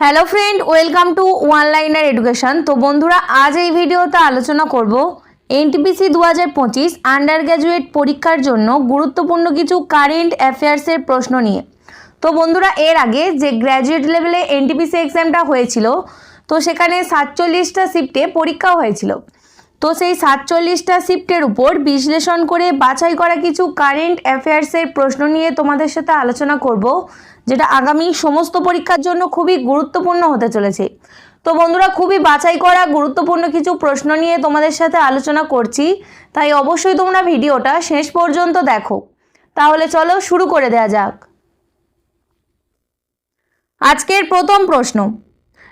Hello friend welcome to one liner education তো বন্ধুরা, আজ এই ভিডিওতে আলোচনা করব এনটিপিসি দু হাজার পঁচিশ আন্ডার গ্র্যাজুয়েট পরীক্ষার জন্য গুরুত্বপূর্ণ কিছু কারেন্ট অ্যাফেয়ার্সের প্রশ্ন নিয়ে। তো বন্ধুরা, এর আগে যে গ্র্যাজুয়েট লেভেলে এনটিপিসি এক্সামটা হয়েছিল, তো সেখানে সাতচল্লিশটা শিফটে পরীক্ষাও হয়েছিল। তো সেই সাতচল্লিশটা শিফটের উপর বিশ্লেষণ করে বাছাই করা কিছু কারেন্ট অ্যাফেয়ার্সের প্রশ্ন নিয়ে তোমাদের সাথে আলোচনা করব, যেটা আগামী সমস্ত পরীক্ষার জন্য খুবই গুরুত্বপূর্ণ হতে চলেছে। তো বন্ধুরা, খুবই বাছাই করা গুরুত্বপূর্ণ কিছু প্রশ্ন নিয়ে তোমাদের সাথে আলোচনা করছি, তাই অবশ্যই তোমরা ভিডিওটা শেষ পর্যন্ত দেখো। তাহলে চলো শুরু করে দেওয়া যাক। আজকের প্রথম প্রশ্ন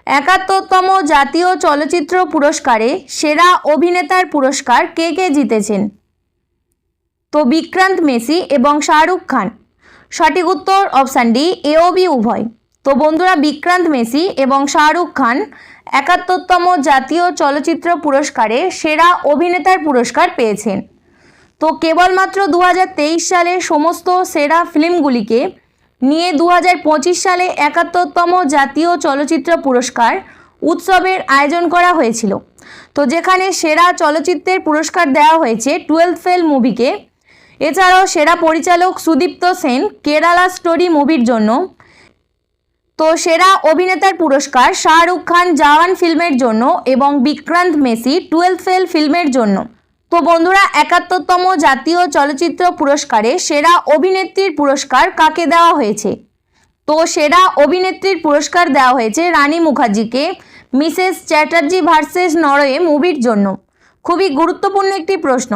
একাত্তরতম জাতীয় চলচ্চিত্র পুরস্কারে সেরা অভিনেতার পুরস্কার কে কে জিতেছেন? তো বিক্রান্ত মেসি এবং শাহরুখ খান। সঠিক উত্তর অপশান ডি, এ ও বি, উভয়। তো বন্ধুরা, বিক্রান্ত মেসি এবং শাহরুখ খান একাত্তরতম জাতীয় চলচ্চিত্র পুরস্কারে সেরা অভিনেতার পুরস্কার পেয়েছেন। তো কেবলমাত্র দু হাজার তেইশ সালে সমস্ত সেরা ফিল্মগুলিকে নিয়ে দু হাজার পঁচিশ সালে একাত্তরতম জাতীয় চলচ্চিত্র পুরস্কার উৎসবের আয়োজন করা হয়েছিল। তো যেখানে সেরা চলচ্চিত্রের পুরস্কার দেওয়া হয়েছে টুয়েলভ ফেল মুভিকে। এছাড়াও সেরা পরিচালক সুদীপ্ত সেন কেরালা স্টোরি মুভির জন্য। তো সেরা অভিনেতার পুরস্কার শাহরুখ খান জাওয়ান ফিল্মের জন্য এবং বিক্রান্ত মেসি টুয়েলভ ফেল ফিল্মের জন্য। তো বন্ধুরা, একাত্তরতম জাতীয় চলচ্চিত্র পুরস্কারে সেরা অভিনেত্রীর পুরস্কার কাকে দেওয়া হয়েছে? তো সেরা অভিনেত্রীর পুরস্কার দেওয়া হয়েছে রানী মুখার্জিকে, মিসেস চ্যাটার্জি ভার্সেস নরওয়ে মুভির জন্য। খুবই গুরুত্বপূর্ণ একটি প্রশ্ন।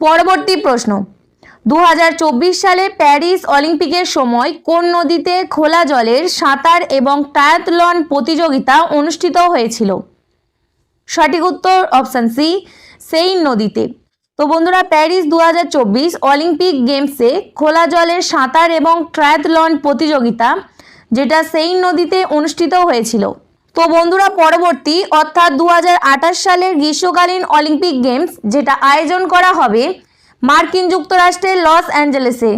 পরবর্তী প্রশ্ন। দু হাজার চব্বিশ সালে প্যারিস অলিম্পিকের সময় কোন নদীতে খোলা জলের সাঁতার এবং টায়াতলন প্রতিযোগিতা অনুষ্ঠিত হয়েছিল? সঠিক উত্তর অপশান সি সেইন নদীতে। তো বন্ধুরা, প্যারিস দু হাজার চব্বিশ অলিম্পিক গেমসে খোলা জলের সাঁতার এবং ট্রায়াথলন প্রতিযোগিতা, যেটা সেইন নদীতে অনুষ্ঠিত হয়েছিল। তো বন্ধুরা, পরবর্তী, অর্থাৎ দু হাজার আঠাশ সালের গ্রীষ্মকালীন অলিম্পিক গেমস, যেটা আয়োজন করা হবে মার্কিন যুক্তরাষ্ট্রের লস অ্যাঞ্জেলেসে।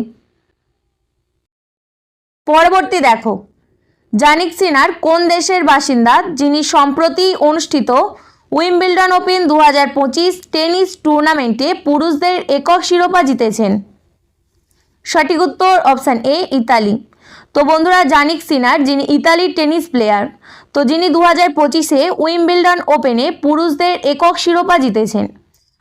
পরবর্তী দেখো, জানিক সিনার কোন দেশের বাসিন্দা, যিনি সম্প্রতি অনুষ্ঠিত উইম্বলডন ওপেন দু হাজার পঁচিশ টেনিস টুর্নামেন্টে পুরুষদের একক শিরোপা জিতেছেন। সঠিক উত্তর অপশান এ, ইতালি। তো বন্ধুরা, জানিক সিনার, যিনি ইতালির টেনিস প্লেয়ার, তো যিনি দু হাজার পঁচিশে উইম্বলডন ওপেনে পুরুষদের একক শিরোপা জিতেছেন।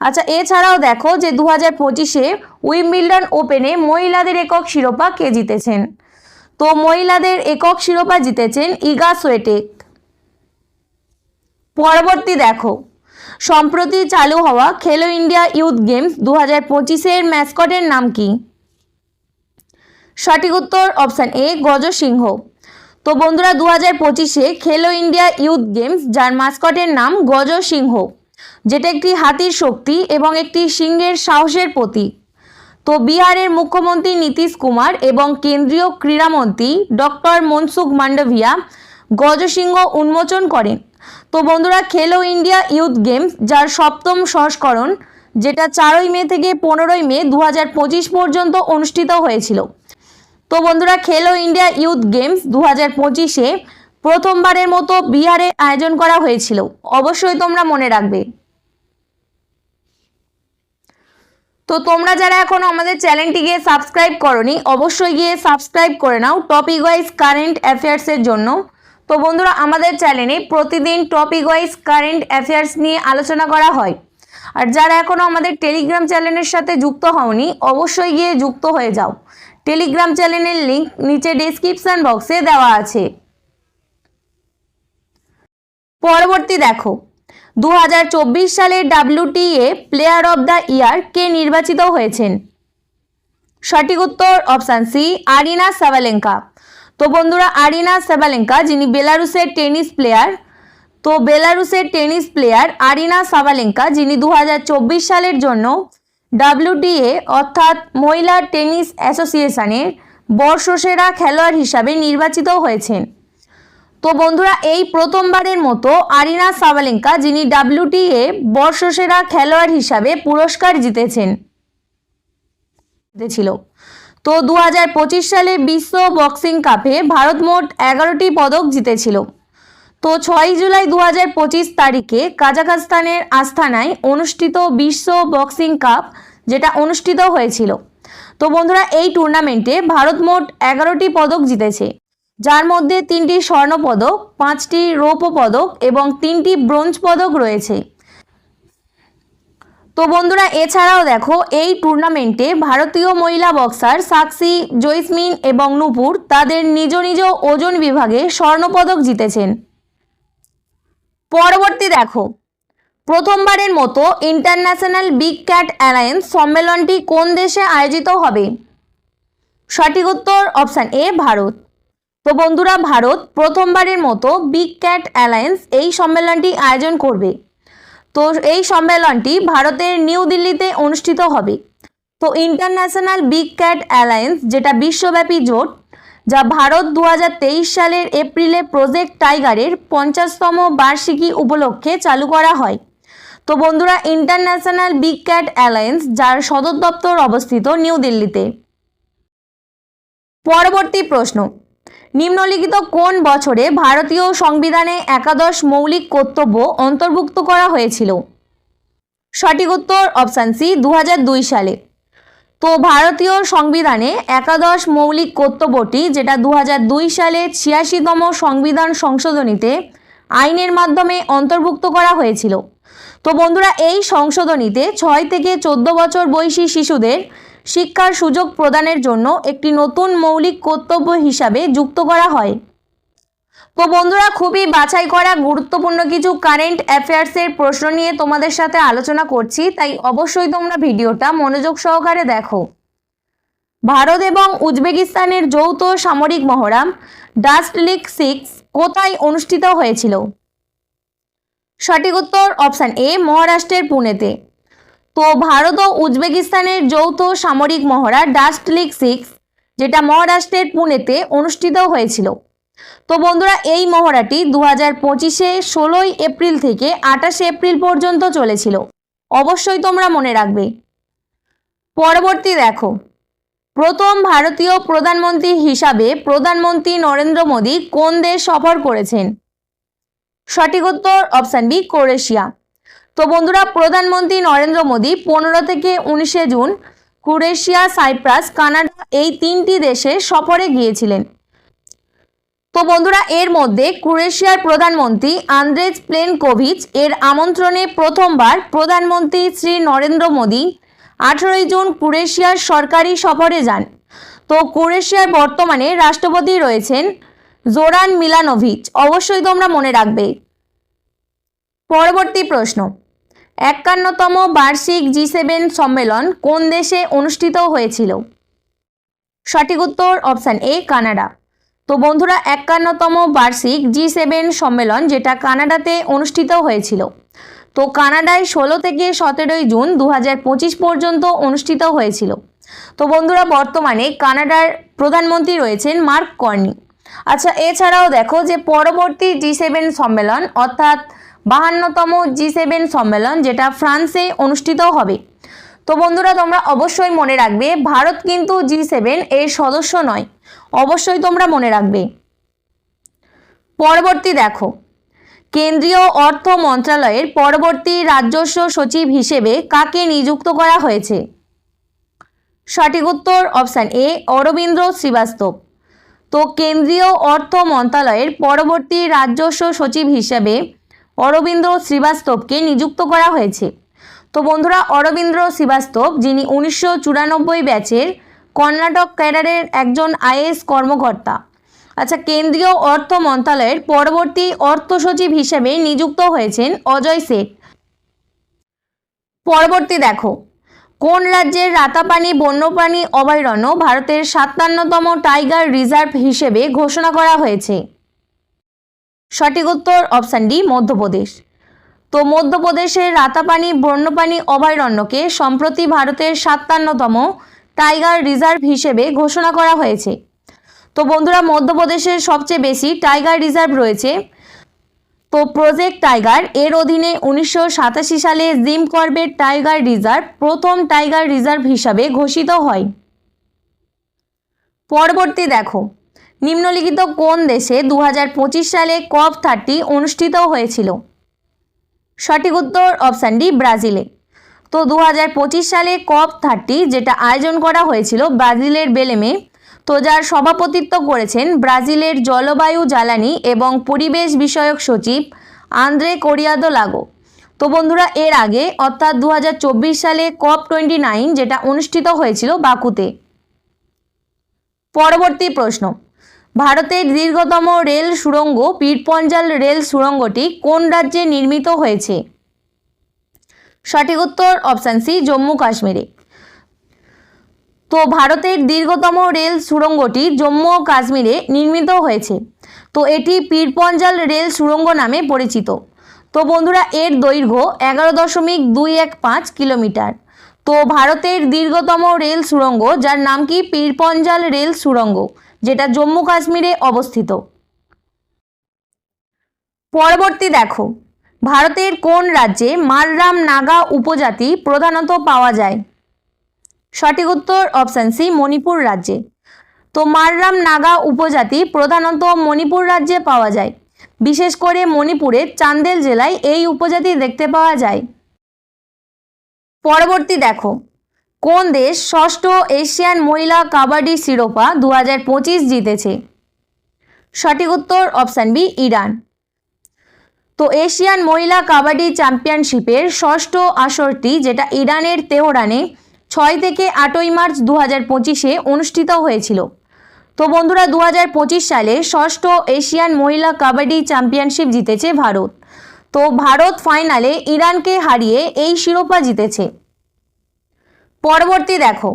আচ্ছা এছাড়াও দেখো যে দু হাজার পঁচিশে উইম্বলডন ওপেনে মহিলাদের একক শিরোপা কে জিতেছেন? তো মহিলাদের একক শিরোপা জিতেছেন ইগা সোয়েটেক। পরবর্তী দেখো। সম্প্রতি চালু হওয়া খেলো ইন্ডিয়া ইউথ গেমস দু হাজার পঁচিশের ম্যাসকটের নাম কি? সঠিক উত্তর অপশান এ গজ সিংহ তো বন্ধুরা দু হাজার পঁচিশে খেলো ইন্ডিয়া ইউথ গেমস, যার মাস্কটের নাম গজ সিংহ যেটা একটি হাতির শক্তি এবং একটি সিংহের সাহসের প্রতীক। তো বিহারের মুখ্যমন্ত্রী নীতিশ কুমার এবং কেন্দ্রীয় ক্রীড়ামন্ত্রী ডক্টর মনসুখ মান্ডভিয়া গজসিংহ উন্মোচন করেন। তো বন্ধুরা খেলো ইন্ডিয়া ইউথ গেমস যার সপ্তম সংস্করণ, যেটা চারই মে থেকে পনেরোই মে দু হাজার পঁচিশ পর্যন্ত অনুষ্ঠিত হয়েছিল। তো বন্ধুরা খেলো ইন্ডিয়া ইউথ গেমস দু হাজার পঁচিশে প্রথমবারের মতো বিহারে আয়োজন করা হয়েছিল। অবশ্যই তোমরা মনে রাখবে। তো তোমরা যারা এখনও আমাদের চ্যানেলটিকে সাবস্ক্রাইব করনি, অবশ্যই গিয়ে সাবস্ক্রাইব করে নাও। টপিক ওয়াইজ কারেন্ট অ্যাফেয়ার্সের জন্য। তো বন্ধুরা, আমাদের চ্যানেলে প্রতিদিন টপিক ওয়াইজ কারেন্ট অ্যাফেয়ার্স নিয়ে আলোচনা করা হয়। আর যারা এখনও আমাদের টেলিগ্রাম চ্যানেলের সাথে যুক্ত হওনি, অবশ্যই গিয়ে যুক্ত হয়ে যাও। টেলিগ্রাম চ্যানেলের লিংক নিচে ডেসক্রিপশন বক্সে দেওয়া আছে। পরবর্তী দেখো দু সালের WTA player of the year কে নির্বাচিত হয়েছেন? সঠিক উত্তর অপশান সি আরিনা সাভালেঙ্কা। তো বন্ধুরা, আরিনা সাভালেঙ্কা যিনি বেলারুসের টেনিস প্লেয়ার তো বেলারুসের টেনিস প্লেয়ার আরিনা সাবালেঙ্কা, যিনি দু হাজার চব্বিশ সালের জন্য ডাব্লিউটিএ অর্থাৎ মহিলা টেনিস অ্যাসোসিয়েশনের বর্ষসেরা খেলোয়াড় হিসাবে নির্বাচিত হয়েছেন। তো বন্ধুরা, এই প্রথমবারের মতো আরিনা সাবালেঙ্কা, যিনি ডাব্লিউটিএ বর্ষসেরা খেলোয়াড় হিসাবে পুরস্কার জিতেছেন। জিতেছিল। তো দু হাজার পঁচিশ সালে বিশ্ব বক্সিং কাপে ভারত মোট এগারোটি পদক জিতেছিল। তো ছয় জুলাই দু হাজার পঁচিশ তারিখে কাজাখস্তানের আস্থানায় অনুষ্ঠিত বিশ্ব বক্সিং কাপ যেটা অনুষ্ঠিত হয়েছিল। তো বন্ধুরা, এই টুর্নামেন্টে ভারত মোট এগারোটি পদক জিতেছে। যার মধ্যে তিনটি স্বর্ণ পদক, পাঁচটি রৌপ্য পদক এবং তিনটি ব্রোঞ্জ পদক রয়েছে। তো বন্ধুরা, এছাড়াও দেখো, এই টুর্নামেন্টে ভারতীয় মহিলা বক্সার সাক্ষী জৈসমিন এবং নূপুর তাদের নিজ নিজ ওজন বিভাগে স্বর্ণপদক জিতেছেন। পরবর্তী দেখো, প্রথমবারের মতো ইন্টারন্যাশনাল বিগ ক্যাট অ্যালায়েন্স সম্মেলনটি কোন দেশে আয়োজিত হবে? সঠিক উত্তর অপশান এ ভারত। তো বন্ধুরা, ভারত প্রথমবারের মতো বিগ ক্যাট অ্যালায়েন্স এই সম্মেলনটি আয়োজন করবে। তো এই সম্মেলনটি ভারতের নিউ দিল্লিতে অনুষ্ঠিত হবে। তো ইন্টারন্যাশনাল বিগ ক্যাট অ্যালায়েন্স, যেটা বিশ্বব্যাপী জোট, যা ভারত দু হাজার তেইশ সালের এপ্রিলে প্রজেক্ট টাইগারের পঞ্চাশতম বার্ষিকী উপলক্ষে চালু করা হয়। তো বন্ধুরা, ইন্টারন্যাশনাল বিগ ক্যাট অ্যালায়েন্স, যার সদর দপ্তর অবস্থিত নিউ দিল্লিতে। পরবর্তী প্রশ্ন নিম্নলিখিত কোন বছরে ভারতীয় সংবিধানে একাদশ মৌলিক কর্তব্য অন্তর্ভুক্ত করা হয়েছিল? সঠিক উত্তর অপশান সি দু সালে। তো ভারতীয় সংবিধানে একাদশ মৌলিক কর্তব্যটি, যেটা দু হাজার দুই সালে ছিয়াশিতম সংবিধান সংশোধনীতে আইনের মাধ্যমে অন্তর্ভুক্ত করা হয়েছিল। তো বন্ধুরা, এই সংশোধনীতে ছয় থেকে চোদ্দ বছর বয়সী শিশুদের শিক্ষার সুযোগ প্রদানের জন্য একটি নতুন মৌলিক কর্তব্য হিসাবে যুক্ত করা হয়। তো বন্ধুরা, খুবই বাছাই করা গুরুত্বপূর্ণ কিছু কারেন্ট অ্যাফেয়ার্সের প্রশ্ন নিয়ে তোমাদের সাথে আলোচনা করছি। তাই অবশ্যই তোমরা ভিডিওটা মনোযোগ সহকারে দেখো। ভারত এবং উজবেকিস্তানের যৌথ সামরিক মহড়া ডাস্ট লিগ সিক্স কোথায় অনুষ্ঠিত হয়েছিল? সঠিক উত্তর অপশান এ মহারাষ্ট্রের পুনেতে। তো ভারত ও উজবেকিস্তানের যৌথ সামরিক মহড়া ডাস্ট লিগ সিক্স যেটা মহারাষ্ট্রের পুনেতে অনুষ্ঠিত হয়েছিল। তো বন্ধুরা, এই মহড়াটি দু হাজার পঁচিশে ষোলোই এপ্রিল থেকে আঠাশে এপ্রিল পর্যন্ত চলেছিল। অবশ্যই তোমরা মনে রাখবে। পরবর্তী দেখো। প্রথম ভারতীয় প্রধানমন্ত্রী হিসাবে প্রধানমন্ত্রী নরেন্দ্র মোদী কোন দেশ সফর করেছেন? সঠিক উত্তর অপশান বি, ক্রোয়েশিয়া। তো বন্ধুরা, প্রধানমন্ত্রী নরেন্দ্র মোদী পনেরো থেকে উনিশে জুন ক্রোয়েশিয়া, সাইপ্রাস, কানাডা এই তিনটি দেশে সফরে গিয়েছিলেন। তো বন্ধুরা, এর মধ্যে ক্রোয়েশিয়ার প্রধানমন্ত্রী আন্দ্রেজ প্লেনকোভিচ এর আমন্ত্রণে প্রথমবার প্রধানমন্ত্রী শ্রী নরেন্দ্র মোদী আঠেরোই জুন ক্রোয়েশিয়ার সরকারি সফরে যান। তো ক্রোয়েশিয়ার বর্তমানে রাষ্ট্রপতি রয়েছেন জোরান মিলানোভিচ। অবশ্যই তোমরা মনে রাখবে। পরবর্তী প্রশ্ন। একান্নতম বার্ষিক জি সেভেন সম্মেলন কোন দেশে অনুষ্ঠিত হয়েছিল? সঠিক উত্তর অপশান এ, কানাডা। তো বন্ধুরা, একান্নতম বার্ষিক জি সেভেন সম্মেলন যেটা কানাডাতে অনুষ্ঠিত হয়েছিল। তো কানাডায় ষোলো থেকে সতেরোই জুন দু হাজার পঁচিশ পর্যন্ত অনুষ্ঠিত হয়েছিল। তো বন্ধুরা, বর্তমানে কানাডার প্রধানমন্ত্রী রয়েছেন মার্ক কর্নি। আচ্ছা এছাড়াও দেখো যে পরবর্তী জি সেভেন সম্মেলন, অর্থাৎ বাহান্নতম জি সেভেন সম্মেলন, যেটা ফ্রান্সে অনুষ্ঠিত হবে। তো বন্ধুরা, তোমরা অবশ্যই মনে রাখবে, ভারত কিন্তু জি সেভেন এর সদস্য নয়। অবশ্যই তোমরা মনে রাখবে। পরবর্তী দেখো, কেন্দ্রীয় অর্থ মন্ত্রণালয়ের পরবর্তী রাজস্ব সচিব হিসেবে কাকে নিযুক্ত করা হয়েছে? সঠিক উত্তর অপশান এ, অরবিন্দ্র শ্রীবাস্তব। তো কেন্দ্রীয় অর্থ মন্ত্রণালয়ের পরবর্তী রাজস্ব সচিব হিসেবে অরবিন্দ্র শ্রীবাস্তবকে নিযুক্ত করা হয়েছে। তো বন্ধুরা, অরবিন্দ্র শ্রীবাস্তব, যিনি উনিশশো চুরানব্বই ব্যাচের কর্ণাটক ক্যাডারের একজন আইএস কর্মকর্তা। আচ্ছা কেন্দ্রীয় অর্থ মন্ত্রণালয়ের পরবর্তী অর্থ সচিব হিসেবে নিযুক্ত হয়েছেন অজয় শেঠ পরবর্তী দেখো, কোন রাজ্যের রাতাপানি, বন্যপ্রাণী অভয়ারণ্য ভারতের সাতান্নতম টাইগার রিজার্ভ হিসেবে ঘোষণা করা হয়েছে? সঠিক উত্তর অপশান ডি, মধ্যপ্রদেশ। তো মধ্যপ্রদেশের রাতাপানি, বন্যপ্রাণী অভয়ারণ্যকে সম্প্রতি ভারতের সাতান্নতম টাইগার রিজার্ভ হিসেবে ঘোষণা করা হয়েছে। তো বন্ধুরা, মধ্যপ্রদেশের সবচেয়ে বেশি টাইগার রিজার্ভ রয়েছে। তো প্রজেক্ট টাইগার, এর অধীনে উনিশশো সাতাশি সালে জিম কর্বেট টাইগার রিজার্ভ প্রথম টাইগার রিজার্ভ হিসাবে ঘোষিত হয়। পরবর্তী দেখো। নিম্নলিখিত কোন দেশে দু হাজার পঁচিশ সালে কপ থার্টি অনুষ্ঠিত হয়েছিল? সঠিক উত্তর অপশান ডি, ব্রাজিলে। তো দু হাজার পঁচিশ সালে কপ থার্টি যেটা আয়োজন করা হয়েছিল ব্রাজিলের বেলেমে, তো যার সভাপতিত্ব করেছেন ব্রাজিলের জলবায়ু জ্বালানি এবং পরিবেশ বিষয়ক সচিব আন্দ্রে কোরিয়াদো লাগো তো বন্ধুরা, এর আগে অর্থাৎ দু হাজার চব্বিশ সালে কপ টোয়েন্টি নাইন যেটা অনুষ্ঠিত হয়েছিল বাকুতে। পরবর্তী প্রশ্ন। ভারতের দীর্ঘতম রেল সুড়ঙ্গ পীরপঞ্জাল রেল সুড়ঙ্গটি কোন রাজ্যে নির্মিত হয়েছে? সঠিক উত্তর অপশান সি, জম্মু কাশ্মীরে। তো ভারতের দীর্ঘতম রেল সুড়ঙ্গটি জম্মু ও কাশ্মীরে নির্মিত হয়েছে। তো এটি পীরপঞ্জাল রেল সুড়ঙ্গ নামে পরিচিত। তো বন্ধুরা, এর দৈর্ঘ্য এগারো দশমিক দুই এক পাঁচ কিলোমিটার। তো ভারতের দীর্ঘতম রেল সুড়ঙ্গ, যার নাম কি? পীরপঞ্জাল রেল সুড়ঙ্গ। যেটা জম্মু কাশ্মীরে অবস্থিত। পরবর্তী দেখো, ভারতের কোন রাজ্যে মাররাম নাগা উপজাতি প্রধানত পাওয়া যায়? সঠিক উত্তর অপশান সি মণিপুর রাজ্যে। তো মাররাম নাগা উপজাতি প্রধানত মণিপুর রাজ্যে পাওয়া যায়। বিশেষ করে মণিপুরের চান্দেল জেলায় এই উপজাতি দেখতে পাওয়া যায়। পরবর্তী দেখো কোন দেশ ষষ্ঠ এশিয়ান মহিলা কাবাডি শিরোপা দু হাজার পঁচিশ জিতেছে? সঠিক উত্তর অপশান বি, ইরান। তো এশিয়ান মহিলা কাবাডি চ্যাম্পিয়নশিপের ষষ্ঠ আসরটি, যেটা ইরানের তেহরানে ছয় থেকে আটই মার্চ দু হাজার পঁচিশে অনুষ্ঠিত হয়েছিল। তো বন্ধুরা দু হাজার পঁচিশ সালে ষষ্ঠ এশিয়ান মহিলা কাবাডি চ্যাম্পিয়নশিপ জিতেছে ভারত। তো ভারত ফাইনালে ইরানকে হারিয়ে এই শিরোপা জিতেছে। পরবর্তী দেখো।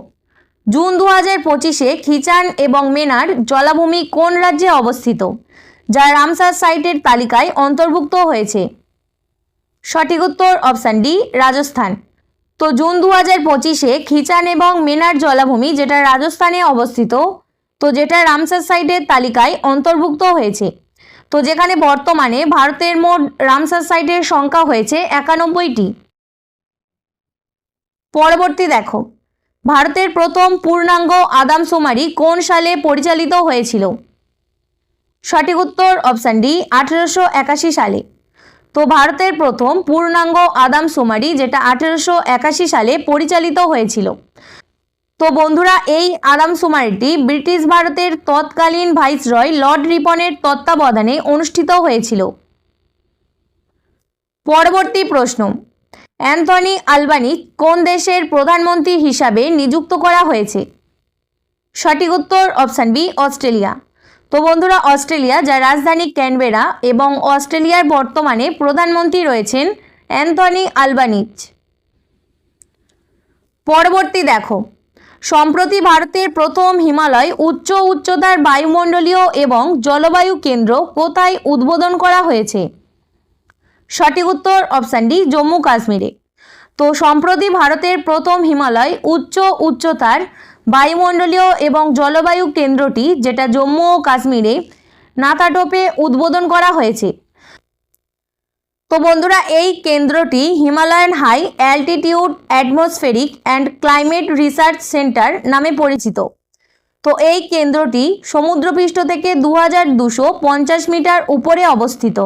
জুন দু হাজার পঁচিশে খিচান এবং মেনার জলাভূমি কোন রাজ্যে অবস্থিত? যা রামসার সাইটের তালিকায় অন্তর্ভুক্ত হয়েছে। সঠিক উত্তর অপশান ডি, রাজস্থান। তো জুন দু হাজার পঁচিশে খিচান এবং মেনার জলাভূমি যেটা রাজস্থানে অবস্থিত, তো যেটা রামসার সাইটের তালিকায় অন্তর্ভুক্ত হয়েছে। তো যেখানে বর্তমানে ভারতের মোট রামসার সাইটের সংখ্যা হয়েছে একানব্বইটি। পরবর্তী দেখো। ভারতের প্রথম পূর্ণাঙ্গ আদামশুমারি কোন সালে পরিচালিত হয়েছিল? সঠিক উত্তর অপশান ডি আঠেরোশো একাশি সালে। তো ভারতের প্রথম পূর্ণাঙ্গ আদাম আদামশুমারি যেটা আঠেরোশো একাশি সালে পরিচালিত হয়েছিল। তো বন্ধুরা, এই আদামশুমারিটি ব্রিটিশ ভারতের তৎকালীন ভাইসরয় লর্ড রিপনের তত্ত্বাবধানে অনুষ্ঠিত হয়েছিল। পরবর্তী প্রশ্ন অ্যান্থনি আলবানি কোন দেশের প্রধানমন্ত্রী হিসাবে নিযুক্ত করা হয়েছে? সঠিক উত্তর অপশান বি, অস্ট্রেলিয়া। তো বন্ধুরা, অস্ট্রেলিয়া, যার রাজধানী ক্যানবেরা এবং অস্ট্রেলিয়ার বর্তমানে প্রধানমন্ত্রী রয়েছেন অ্যান্থনি আলবানিজ পরবর্তী দেখো। সম্প্রতি ভারতের প্রথম হিমালয় উচ্চ উচ্চতার বায়ুমণ্ডলীয় এবং জলবায়ু কেন্দ্র কোথায় উদ্বোধন করা হয়েছে? সঠিক উত্তর অপশান ডি জম্মু কাশ্মীরে। তো সম্প্রতি ভারতের প্রথম হিমালয় উচ্চ উচ্চতার বায়ুমণ্ডলীয় এবং জলবায়ু কেন্দ্রটি, যেটা জম্মু ও কাশ্মীরে নাতাটোপে উদ্বোধন করা হয়েছে। তো বন্ধুরা, এই কেন্দ্রটি Himalayan high altitude atmospheric and climate research centre নামে পরিচিত। তো এই কেন্দ্রটি সমুদ্রপৃষ্ঠ থেকে দু মিটার উপরে অবস্থিত।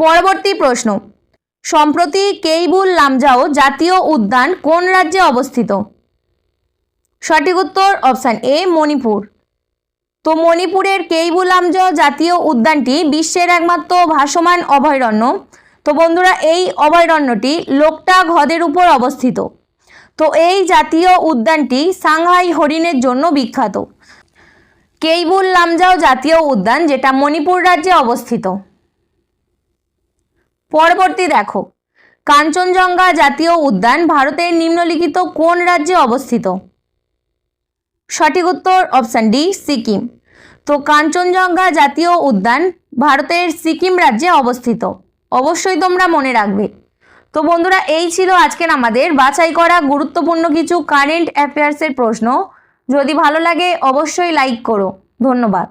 পরবর্তী প্রশ্ন। সম্প্রতি কেইবুল লামজাও জাতীয় উদ্যান কোন রাজ্যে অবস্থিত? সঠিক উত্তর অপশান এ, মণিপুর। তো মণিপুরের কেইবুল লামজাও জাতীয় উদ্যানটি বিশ্বের একমাত্র ভাসমান অভয়ারণ্য। তো বন্ধুরা, এই অভয়ারণ্যটি লোকটা হ্রদের উপর অবস্থিত। তো এই জাতীয় উদ্যানটি সাংহাই হরিণের জন্য বিখ্যাত। কেইবুল লামজাও জাতীয় উদ্যান যেটা মণিপুর রাজ্যে অবস্থিত। পরবর্তী দেখো। কাঞ্চনজঙ্ঘা জাতীয় উদ্যান ভারতের নিম্নলিখিত কোন রাজ্যে অবস্থিত? সঠিক উত্তর অপশান ডি সিকিম। তো কাঞ্চনজঙ্ঘা জাতীয় উদ্যান ভারতের সিকিম রাজ্যে অবস্থিত। অবশ্যই তোমরা মনে রাখবে। তো বন্ধুরা, এই ছিল আজকের আমাদের বাছাই করা গুরুত্বপূর্ণ কিছু কারেন্ট অ্যাফেয়ার্সের প্রশ্ন। যদি ভালো লাগে, অবশ্যই লাইক করো। ধন্যবাদ।